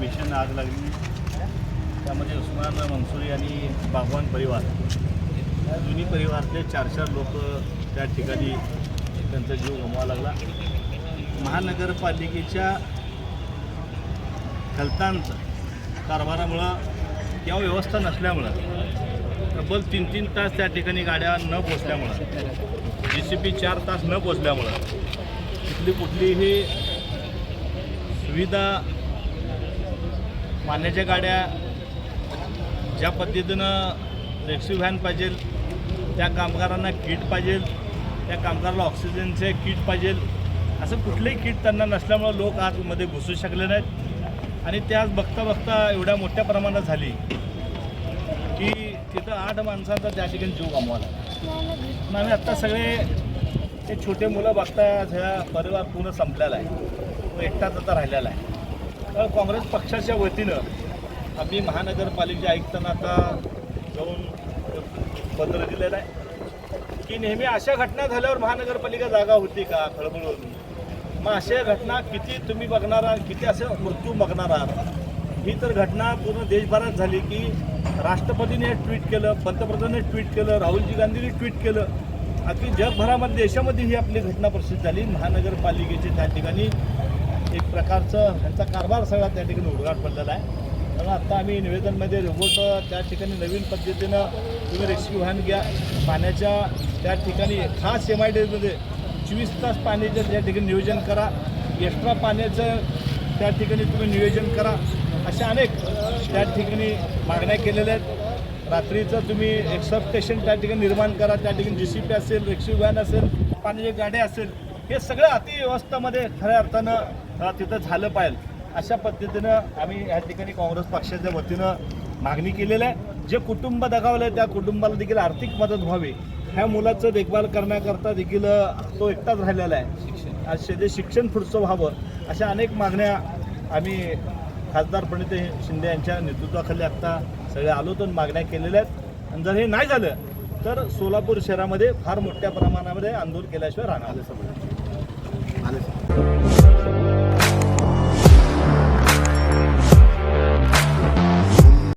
भीषण आग लागली. त्यामध्ये उस्मान मनसुरी आणि बागवान परिवार. या दोन्ही परिवारातले चार चार लोक त्या ठिकाणी त्यांचा जीव गमवा लागला. महानगरपालिकेच्या खलतांचं कारभारामुळं किंवा व्यवस्था नसल्यामुळं तब्बल तीन तीन तास त्या ठिकाणी गाड्या न पोचल्यामुळं जी सी पी चार तास न पोचल्यामुळं तिथली कुठलीही सुविधा पाण्याच्या गाड्या ज्या पद्धतीनं रेक्सी व्हॅन पाहिजे त्या कामगारांना किट पाहिजे त्या कामगाराला ऑक्सिजनचे किट पाहिजे असं कुठलंही किट त्यांना नसल्यामुळं लोक आतमध्ये घुसू शकले नाहीत. आणि ते आज बघता बघता एवढ्या मोठ्या प्रमाणात झाली की तिथं आठ माणसांचा त्या ठिकाणी जीव गमवाला आणि आम्ही आत्ता सगळे ते छोटे मुलं बघता ह्या परिवार पूर्ण संपलेला आहे. तो एकटाच आता राहिलेला आहे. तर काँग्रेस पक्षाच्या वतीनं आम्ही महानगरपालिकेच्या आयुक्तांना आता जाऊन पत्र दिलेलं आहे की नेहमी अशा घटना झाल्यावर महानगरपालिका जागा होती का खळबळून? मग अशा घटना किती तुम्ही बघणार आहात? किती असे मृत्यू बघणार आहात? ही तर घटना पूर्ण देशभरात झाली की राष्ट्रपतीने ट्विट केलं पंतप्रधानाने ट्विट केलं राहुलजी गांधींनी ट्विट केलं. अगदी जगभरामध्ये देशामध्ये ही आपली घटना प्रसिद्ध झाली. महानगरपालिकेचे त्या ठिकाणी एक प्रकारचं ह्यांचा कारभार सगळा त्या ठिकाणी उडगाट पडलेला आहे. कारण आत्ता आम्ही निवेदनमध्ये रोबोट त्या ठिकाणी नवीन पद्धतीनं तुम्ही रेस्क्यू व्हॅन घ्या. पाण्याच्या त्या ठिकाणी खास एम आय डीमध्ये चोवीस तास पाण्याचं त्या ठिकाणी नियोजन करा. एक्स्ट्रा पाण्याचं त्या ठिकाणी तुम्ही नियोजन करा. अशा अनेक त्या ठिकाणी मागण्या केलेल्या आहेत. रात्रीचं तुम्ही एक सब स्टेशन त्या ठिकाणी निर्माण करा. त्या ठिकाणी जी सी पी असेल रिक्षी व्हॅन असेल पाण्याची गाड्या असेल हे सगळं अतिव्यवस्थामध्ये खऱ्या अर्थानं तिथं झालं पाहिजे अशा पद्धतीनं आम्ही या ठिकाणी काँग्रेस पक्षाच्या वतीनं मागणी केलेलं आहे. जे कुटुंब दगावलं आहे त्या कुटुंबाला देखील आर्थिक मदत व्हावी. ह्या मुलाचं देखभाल करण्याकरता देखील तो एकटाच राहिलेला आहे. आज शिक्षण पुढचं व्हावं अशा अनेक मागण्या आम्ही खासदार प्रणित शिंदे यांच्या नेतृत्वाखाली आत्ता सगळे आलो तर मागण्या केलेल्या आहेत. आणि जर हे नाही झालं तर सोलापूर शहरामध्ये फार मोठ्या प्रमाणामध्ये आंदोलन केल्याशिवाय राहणार आले